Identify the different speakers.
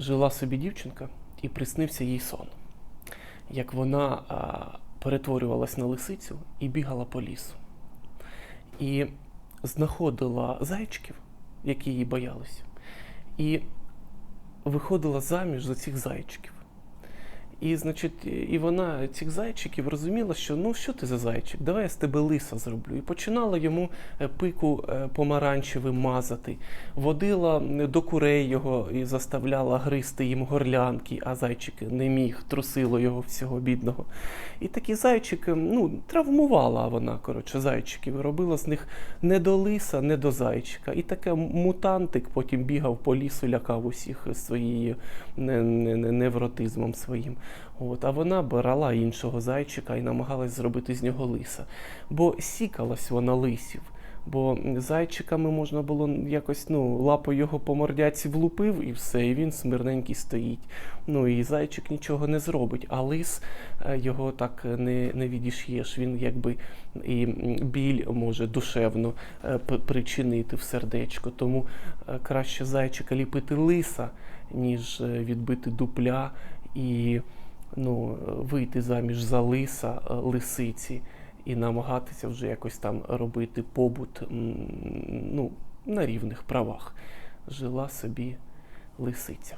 Speaker 1: Жила собі дівчинка і приснився їй сон, як вона а, перетворювалась на лисицю і бігала по лісу. І знаходила зайчиків, які її боялися, і виходила заміж за цих зайчиків. І, значить, і вона цих зайчиків розуміла, що ну що ти за зайчик, давай я з тебе лиса зроблю. І починала йому е, пику е, помаранчевим мазати, водила до курей його і заставляла гризти їм горлянки, а зайчик не міг, трусило його всього бідного. І такі зайчики, ну, травмувала вона, коротше, зайчиків, робила з них не до лиса, не до зайчика. І таке мутантик потім бігав по лісу, лякав усіх не- не- невротизмом своїм. От, а вона брала іншого зайчика і намагалась зробити з нього лиса. Бо сікалась вона лисів. Бо зайчиками можна було якось ну, лапою його по мордяці влупив і все, і він смирненький стоїть. Ну і зайчик нічого не зробить, а лис е, його так не, не відіш'єш. Він якби і біль може душевно е, причинити в сердечко. Тому е, краще зайчика ліпити лиса, ніж відбити дупля і ну, вийти заміж за лиса, е, лисиці і намагатися вже якось там робити побут ну, на рівних правах. Жила собі лисиця.